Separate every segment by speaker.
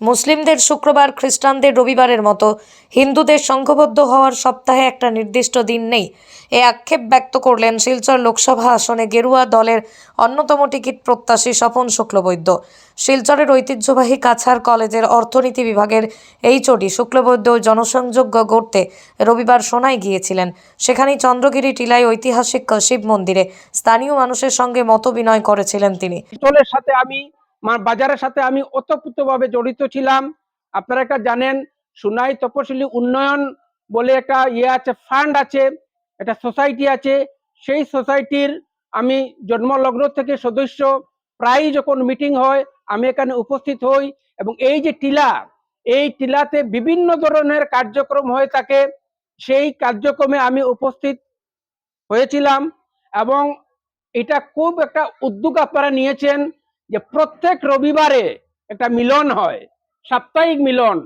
Speaker 1: মুসলিমদের শুক্রবার খ্রিস্টানদের রবিবারের মতো হিন্দুদের সংঘবদ্ধ হওয়ার সপ্তাহে একটা নির্দিষ্ট দিন নেই। এ আক্ষেপ ব্যক্ত করলেন শিলচর লোকসভা আসনে গেরুয়া দলের অন্যতম টিকিট প্রত্যাশী স্বপন শুক্লবৈদ্য। শিলচরের ঐতিহ্যবাহী কাছাড় কলেজের অর্থনীতি বিভাগের এইচওডি শুক্লবৈদ্য জনসংযোগ গড়তে রবিবার সোনায় গিয়েছিলেন। সেখানেই চন্দ্রগিরি টিলায় ঐতিহাসিক শিব মন্দিরে স্থানীয় মানুষের সঙ্গে মতবিনয় করেছিলেন তিনি।
Speaker 2: সাথে আমি বাজারের সাথে আমি ওতপ্রোতভাবে জড়িত ছিলাম। আপনারা একটা জানেন, সুনাই তপশিলি উন্নয়ন বলে একটা ইয়ে আছে ফান্ড আছে, একটা সোসাইটি আছে। সেই সোসাইটির আমি জন্মলগ্ন থেকে সদস্য। প্রায় যখন মিটিং হয়, আমি এখানে উপস্থিত হই এবং এই যে টিলা, এই টিলাতে বিভিন্ন ধরনের কার্যক্রম হয়ে থাকে, সেই কার্যক্রমে আমি উপস্থিত হয়েছিলাম এবং এটা খুব একটা উদ্যোগ আপনারা নিয়েছেন। যে প্রত্যেক রবিবারে একটা মিলন হয়, সাপ্তাহিক মিলন।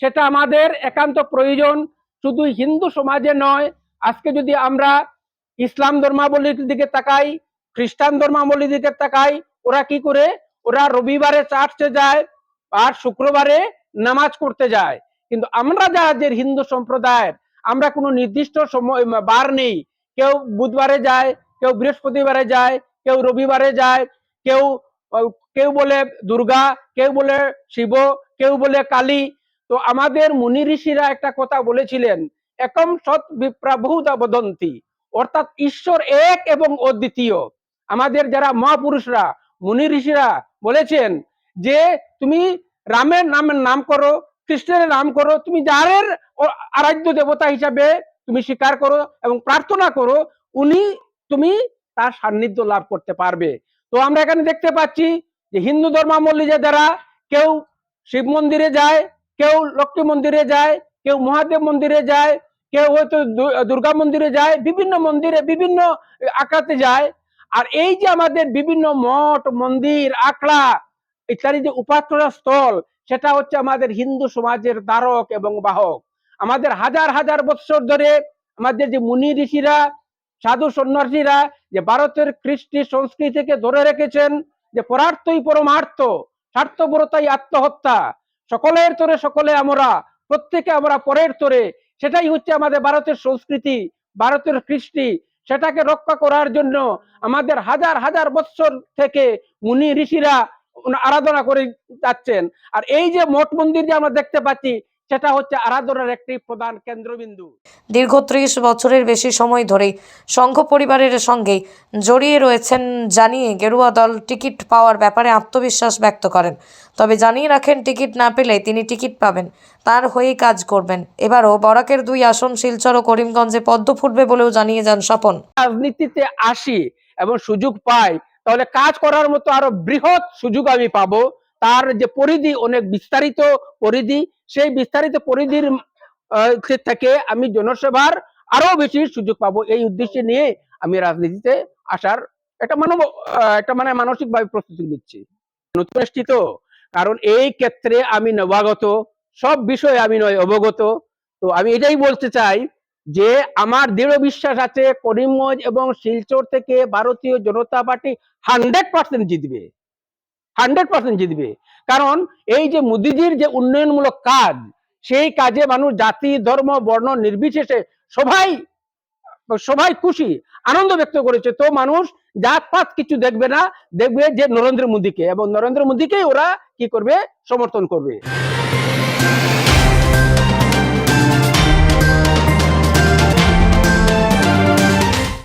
Speaker 2: সেটা আমাদের একান্ত প্রয়োজন। শুধু হিন্দু সমাজে নয়, আজকে যদি আমরা ইসলাম ধর্মাবলীর দিকে তাকাই, খ্রিস্টান ধর্মাবলীর দিকে তাকাই, ওরা কি করে? ওরা রবিবারে চার্চে যায় আর শুক্রবারে নামাজ করতে যায়। কিন্তু আমরা যাদের হিন্দু সম্প্রদায়ের, আমরা কোনো নির্দিষ্ট সময় বার নেই। কেউ বুধবারে যায়, কেউ বৃহস্পতিবারে যায়, কেউ রবিবারে যায়, কেউ কেউ বলে দুর্গা, কেউ বলে শিব, কেউ বলে কালী। তো আমাদের মুনি ঋষিরা একটা কথা বলেছিলেন, একম সৎ বিপ্রা বদন্তি। অর্থাৎ ঈশ্বর এক এবং অদ্বিতীয়। আমাদের যারা মহাপুরুষরা, মুনি ঋষিরা বলেছেন যে, তুমি রামের নামের নাম করো, কৃষ্ণের নাম করো, তুমি যারের আরাধ্য দেবতা হিসাবে তুমি স্বীকার করো এবং প্রার্থনা করো, উনি, তুমি তার সান্নিধ্য লাভ করতে পারবে। তো আমরা এখানে দেখতে পাচ্ছি যে হিন্দু ধর্মাবলী যে যারা কেউ শিব মন্দিরে যায়, কেউ লক্ষ্মী মন্দিরে যায়, কেউ মহাদেব মন্দিরে যায়, কেউ হয়তো দুর্গা মন্দিরে যায়, বিভিন্ন মন্দিরে, বিভিন্ন আঁকাতে যায়। আর এই যে আমাদের বিভিন্ন মঠ, মন্দির, আখড়া ইত্যাদি যে উপাসনা স্থল, সেটা হচ্ছে আমাদের হিন্দু সমাজের দ্বারক এবং বাহক। আমাদের হাজার হাজার বৎসর ধরে আমাদের যে মুনি ঋষিরা, সাধু সন্ন্যাসীরা যে ভারতের কৃষ্টি সংস্কৃতিকে ধরে রেখেছেন যে পরার্থই পরমার্থ, স্বার্থপরতাই আত্মহত্যা। সকলের তোরে সকলে আমরা, প্রত্যেকে আমরা পরের তোরে। সেটাই হচ্ছে আমাদের ভারতের সংস্কৃতি, ভারতের কৃষ্টি। সেটাকে রক্ষা করার জন্য আমাদের হাজার হাজার বৎসর থেকে মুনি ঋষিরা আরাধনা করে যাচ্ছেন। আর এই যে মঠ মন্দির যে আমরা দেখতে পাচ্ছি সেটা হচ্ছে আরাধনার একটি প্রধান কেন্দ্রবিন্দু।
Speaker 1: দীর্ঘ ত্রিশ বছরের বেশি সময় ধরেই সংঘ পরিবারের সঙ্গে জড়িয়ে রয়েছেন জানিয়ে গেরুয়া দল টিকিট পাওয়ার ব্যাপারে আত্মবিশ্বাস ব্যক্ত করেন। তবে জানিয়ে রাখেন টিকিট না পেলে তিনি টিকিট পাবেন তার হয়েই কাজ করবেন। এবারও বরাকের দুই আসন শিলচর ও করিমগঞ্জে পদ্ম ফুটবে বলেও জানিয়ে যান স্বপন।
Speaker 2: রাজনীতিতে আসি এবং সুযোগ পাই তাহলে কাজ করার মতো আরও বৃহৎ সুযোগ আমি পাবো। তার যে পরিধি, অনেক বিস্তারিত পরিধি, সেই বিস্তারিত পরিধির থেকে আমি জনসেবার আরও বেশি সুযোগ পাবো। এই উদ্দেশ্যে নিয়ে আমি রাজনীতিতে আসার একটা মানব একটা মানে মানসিক ভাবে প্রস্তুতি নিচ্ছি। নতুন এসছি তো, কারণ এই ক্ষেত্রে আমি নবাগত, সব বিষয়ে আমি নয়, অবগত। তো আমি এটাই বলতে চাই যে, আমার দৃঢ় বিশ্বাস আছে করিমগঞ্জ এবং শিলচর থেকে ভারতীয় জনতা পার্টি হান্ড্রেড পার্সেন্ট জিতবে। হান্ড্রেড পার্সেন্ট জিতবে। কারণ এই যে মোদিজির যে উন্নয়নমূলক কাজ, সেই কাজে মানুষ জাতি, ধর্ম, বর্ণ নির্বিশেষে সবাই সবাই খুশি, আনন্দ ব্যক্ত করেছে। তো মানুষ জাতপাত কিছু দেখবে না, দেখবে যে নরেন্দ্র মোদীকে। এবং নরেন্দ্র মোদীকেই ওরা কি করবে? সমর্থন করবে।